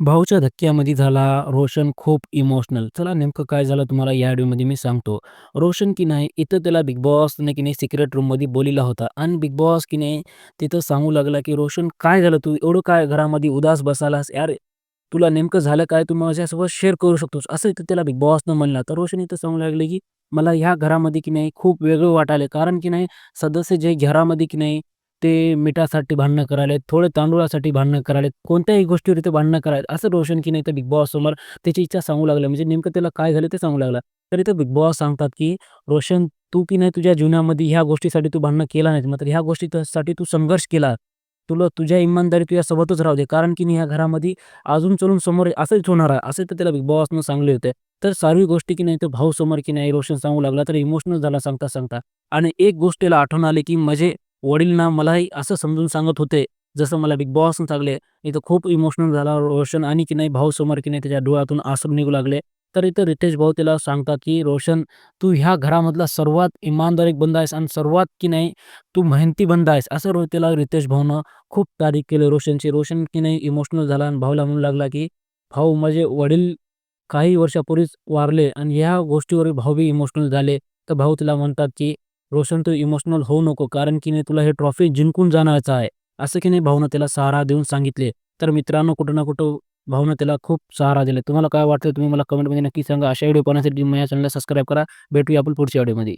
भाऊच्या धक्क्यामध्ये झाला रोशन खूप इमोशनल. चला नेमकं काय झालं तुम्हाला या व्हिडिओमध्ये मी सांगतो. रोशन की नाही इथं त्याला बिग बॉसने की नाही सिक्रेट रूममध्ये बोलिला होता आणि बिग बॉस की नाही तिथं सांगू लागला, की "रोशन काय झालं तू एवढं काय घरामध्ये उदास बसालास? यार तुला नेमकं झालं काय? तू माझ्यासोबत शेअर करू शकतोस." असं इथं त्याला बिग बॉसनं म्हणला. तर रोशन इथं सांगू लागले, की "मला ह्या घरामध्ये की नाही खूप वेगळं वाटायलं कारण की नाही सदस्य जे घरामध्ये की नाही ते मिठासाठी भांडणं करायलेत, थोडे तांदुळासाठी भांडणं करायलेत, कोणत्याही गोष्टीवर इथे भांडणं करायलेत." असं रोशन की नाही तर बिग बॉस समोर त्याची इच्छा सांगू लागला. म्हणजे नेमकं त्याला काय झालं ते सांगू लागला. तर इथं बिग बॉस सांगतात, की "रोशन तू की नाही तुझ्या जीवनामध्ये ह्या गोष्टीसाठी तू भांडणं केला नाही मात्र ह्या गोष्टीसाठी तू संघर्ष केला. तुला तुझ्या इमानदारी तुझ्यासोबतच राहू दे. कारण की नाही ह्या घरामध्ये अजून चलून समोर असंच होणार आहे." असं तर त्याला बिग बॉसनं सांगले होते. तर सर्व गोष्टी की नाही तर भाऊ समोर की नाही रोशन सांगू लागला. तर इमोशनल झाला सांगता-सांगता आणि एक गोष्टीला आठवण आली, की म्हणजे वडील ना मलाही असं समजून सांगत होते, जसं मला बिग बॉस सांगले. इथं खूप इमोशनल झाला रोशन आणि की नाही भाऊ समोर की नाही त्याच्या डोळ्यातून आसरू निघू लागले. तर इथं रितेश भाऊ त्याला सांगतात, की "रोशन तू ह्या घरामधला सर्वात इमानदार एक बंद आहेस आणि सर्वात की नाही तू मेहनती बंद आहेस." असं रो त्याला रितेश भाऊनं खूप तारीफ केली रोशनची. रोशन की नाही इमोशनल झाला आणि भाऊला म्हणू लागला, की "भाऊ माझे वडील काही वर्षापूर्वीच वारले आणि ह्या गोष्टीवर भाऊ बी इमोशनल झाले." तर भाऊ तिला म्हणतात, की "रोशन तू इमोशनल होऊ नको कारण की नाही तुला हे ट्रॉफी जिंकून जाणारच आहे." असं की नाही भाऊनं त्याला सहारा देऊन सांगितले. तर मित्रांनो कुठं ना कुठं भाऊनं त्याला खूप सहारा दिला. तुम्हाला काय वाटतं तुम्ही मला कमेंटमध्ये नक्की सांगा. अशा व्हिडिओ पाहण्यासाठी माझ्या चॅनलला सबस्क्राईब करा. भेटूया आपण पुढच्या व्हिडिओमध्ये.